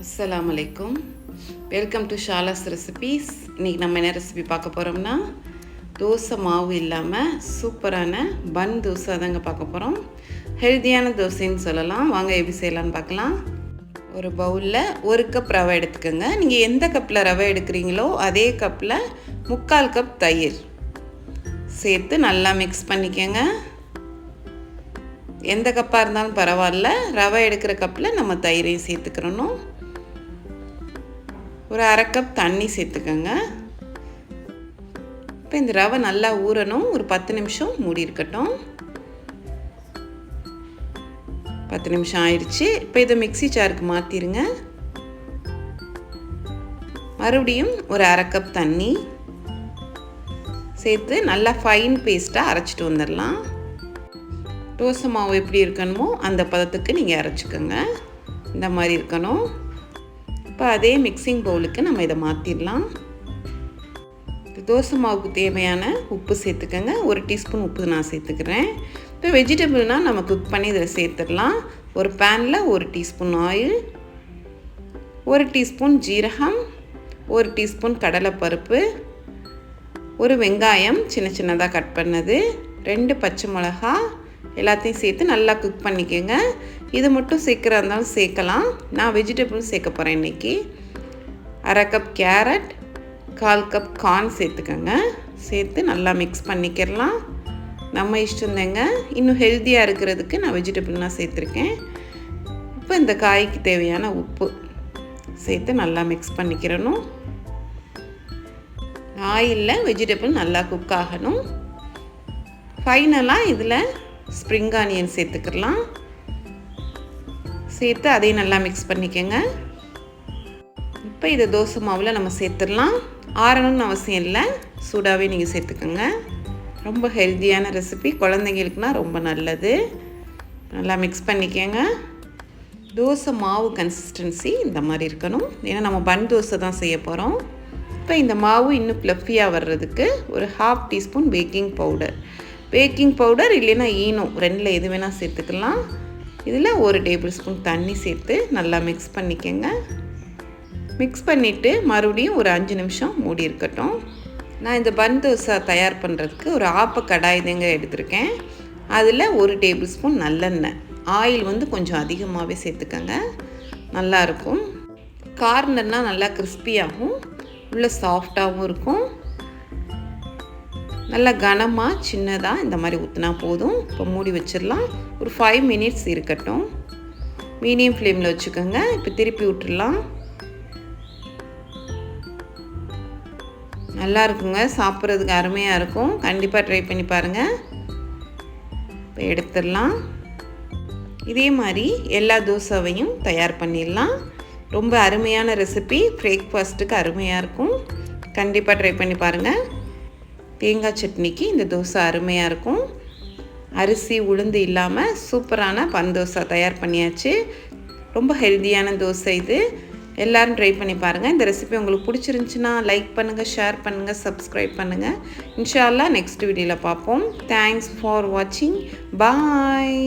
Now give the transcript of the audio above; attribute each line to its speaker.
Speaker 1: அஸ்லாம் அலைக்கும். Welcome to ஷாலாஸ் recipes இன்றைக்கி நம்ம என்ன ரெசிபி பார்க்க போகிறோம்னா தோசை மாவு இல்லாமல் சூப்பரான பன் தோசை தாங்க பார்க்க போகிறோம் ஹெல்த்தியான தோசைன்னு சொல்லலாம். வாங்க எப்படி செய்யலான்னு பார்க்கலாம். ஒரு பவுலில் ஒரு கப் ரவை எடுத்துக்கோங்க. நீங்கள் எந்த கப்பில் ரவை எடுக்கிறீங்களோ அதே கப்பில் முக்கால் கப் தயிர். சேர்த்து நல்லா மிக்ஸ் பண்ணிக்கோங்க. எந்த கப்பாக இருந்தாலும் பரவாயில்ல. ரவை எடுக்கிற கப்பில் நம்ம தயிரையும் சேர்த்துக்கிறணும். ஒரு அரை கப் தண்ணி சேர்த்துக்கோங்க. இப்போ இந்த ரவை நல்லா ஊறணும். ஒரு பத்து நிமிஷம் மூடி இருக்கட்டும். பத்து நிமிஷம் ஆயிடுச்சு. இப்போ இதை மிக்சி ஜாருக்கு மாற்றிடுங்க மறுபடியும் ஒரு அரை கப் தண்ணி சேர்த்து நல்லா ஃபைன் பேஸ்ட்டாக அரைச்சிட்டு வந்துடலாம். தோசை மாவு எப்படி இருக்கணுமோ அந்த பதத்துக்கு நீங்கள் அரைச்சிக்கோங்க. இந்த மாதிரி இருக்கணும். இப்போ அதே மிக்சிங் பவுலுக்கு நம்ம இதை மாற்றிடலாம் தோசை மாவுக்கு தேவையான உப்பு சேர்த்துக்கோங்க. ஒரு டீஸ்பூன் உப்பு நான் சேர்த்துக்கிறேன். இப்போ வெஜிடபிள்னால் நம்ம குக் பண்ணி இதில் சேர்த்துடலாம். ஒரு பேனில் ஒரு டீஸ்பூன் ஆயில் ஒரு டீஸ்பூன் ஜீரகம் ஒரு டீஸ்பூன் கடலைப்பருப்பு ஒரு வெங்காயம் சின்ன சின்னதாக கட் பண்ணது ரெண்டு பச்சை மிளகா எல்லாத்தையும் சேர்த்து நல்லா குக் பண்ணிக்கோங்க. இது மட்டும் சேர்க்குறா இருந்தாலும் சேர்க்கலாம். நான் வெஜிடபிள் சேர்க்க போகிறேன் இன்றைக்கி அரை கப் கேரட் கால் கப் கார்ன் சேர்த்துக்கோங்க. சேர்த்து நல்லா மிக்ஸ் பண்ணிக்கிறலாம் நம்ம இஷ்டம் தாங்க. இன்னும் ஹெல்த்தியாக இருக்கிறதுக்கு நான் வெஜிடபிள்லாம் சேர்த்துருக்கேன். இப்போ இந்த காய்க்கு தேவையான உப்பு சேர்த்து நல்லா மிக்ஸ் பண்ணிக்கிறணும் ஆயிலில் வெஜிடபிள் நல்லா குக் ஆகணும். ஃபைனலாக இதில் ஸ்ப்ரிங் ஆனியன் சேர்த்துக்கலாம். சேர்த்து அதையும் நல்லா மிக்ஸ் பண்ணிக்கோங்க. இப்போ இதை தோசை மாவில் நம்ம சேர்த்துடலாம். ஆறணும்னு அவசியம் இல்லை. சூடாகவே நீங்கள் சேர்த்துக்கோங்க. ரொம்ப ஹெல்த்தியான ரெசிபி குழந்தைங்களுக்குனா ரொம்ப நல்லது. நல்லா மிக்ஸ் பண்ணிக்கோங்க. தோசை மாவு கன்சிஸ்டன்சி இந்த மாதிரி இருக்கணும். ஏன்னா நம்ம பன் தோசை தான் செய்ய போகிறோம் இப்போ இந்த மாவு இன்னும் ப்ளஃபியாக வர்றதுக்கு ஒரு half teaspoon baking powder baking powder இல்லைன்னா ஈனோ ரெண்டில் எது வேணால் சேர்த்துக்கலாம். இதில் ஒரு டேபிள் ஸ்பூன் தண்ணி சேர்த்து நல்லா மிக்ஸ் பண்ணிக்கோங்க. மிக்ஸ் பண்ணிவிட்டு மறுபடியும் ஒரு அஞ்சு நிமிஷம் மூடி இருக்கட்டும். நான் இந்த பன் தோசை தயார் பண்ணுறதுக்கு ஒரு ஆப்ப கடாய் தாங்க எடுத்திருக்கேன். அதில் ஒரு டேபிள் ஸ்பூன் நல்லெண்ணெய். ஆயில் வந்து கொஞ்சம் அதிகமாகவே சேர்த்துக்கோங்க. நல்லாயிருக்கும் கார்னர்னால் நல்லா கிறிஸ்பியாகவும் உள்ள சாஃப்டாகவும் இருக்கும். நல்லா கனமாக சின்னதாக இந்த மாதிரி ஊற்றினா போதும். இப்போ மூடி வச்சிடலாம். ஒரு ஃபைவ் மினிட்ஸ் இருக்கட்டும். மீடியம் ஃப்ளேமில் வச்சுக்கோங்க. இப்போ திருப்பி விட்டுடலாம் நல்லா இருக்குங்க. சாப்பிட்றதுக்கு அருமையாக இருக்கும். கண்டிப்பாக ட்ரை பண்ணி பாருங்கள் இப்போ எடுத்துடலாம். இதே மாதிரி எல்லா தோசாவையும் தயார் பண்ணிடலாம். ரொம்ப அருமையான ரெசிபி பிரேக்ஃபாஸ்ட்டுக்கு அருமையாக இருக்கும். கண்டிப்பாக ட்ரை பண்ணி பாருங்கள் தேங்காய் சட்னிக்கு இந்த தோசை அருமையாக இருக்கும். அரிசி உளுந்து இல்லாமல் சூப்பரான பன் தோசை தயார் பண்ணியாச்சு. ரொம்ப ஹெல்த்தியான தோசை இது. எல்லோரும் ட்ரை பண்ணி பாருங்கள் இந்த ரெசிபி உங்களுக்கு பிடிச்சிருந்துச்சின்னா லைக் பண்ணுங்கள் ஷேர் பண்ணுங்கள் சப்ஸ்கிரைப் பண்ணுங்கள் இன்ஷால்லா நெக்ஸ்ட் வீடியோவில் பார்ப்போம் தேங்க்ஸ் ஃபார் வாட்சிங் பாய்